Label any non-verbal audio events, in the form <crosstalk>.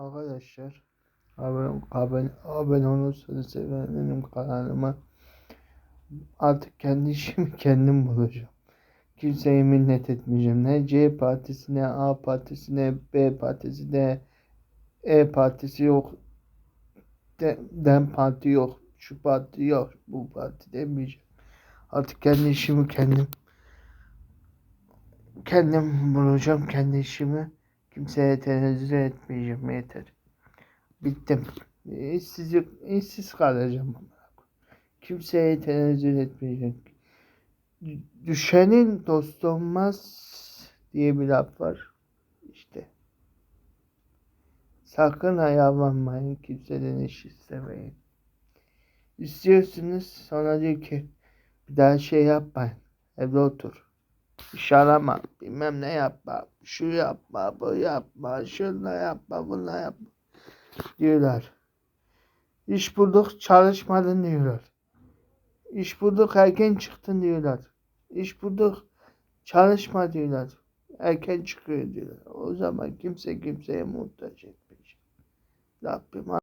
Arkadaşlar abone, abone, abone olursanız sevinirim kanalıma. Artık kendi <laughs> işimi kendim bulacağım. Kimseye minnet etmeyeceğim. Ne C partisi ne A partisi ne B partisi ne E partisi yok. De, Dem parti yok. Şu parti yok. Bu parti demeyeceğim. Artık kendi işimi kendim kendim bulacağım. Kendi işimi kimseye tenezzül etmeyeceğim. Yeter. Bittim. İşsiz, işsiz kalacağım. Kimseye tenezzül etmeyeceğim. Düşenin dostu olmaz diye bir laf var. İşte. Sakın ayağlanmayın. Kimseden iş istemeyin. İstiyorsunuz sonra diyor ki bir daha şey yapmayın. Evde otur. İş arama. Bilmem ne yapma. Şu yapma. Bu yapma. Şunu yapma. Bunu yapma. Diyorlar. İş bulduk çalışmadın diyorlar. İş bulduk erken çıktın diyorlar. İş bulduk çalışma diyorlar. Erken çıkıyor diyorlar. O zaman kimse kimseye muhtaç etmeyecek. Rabbim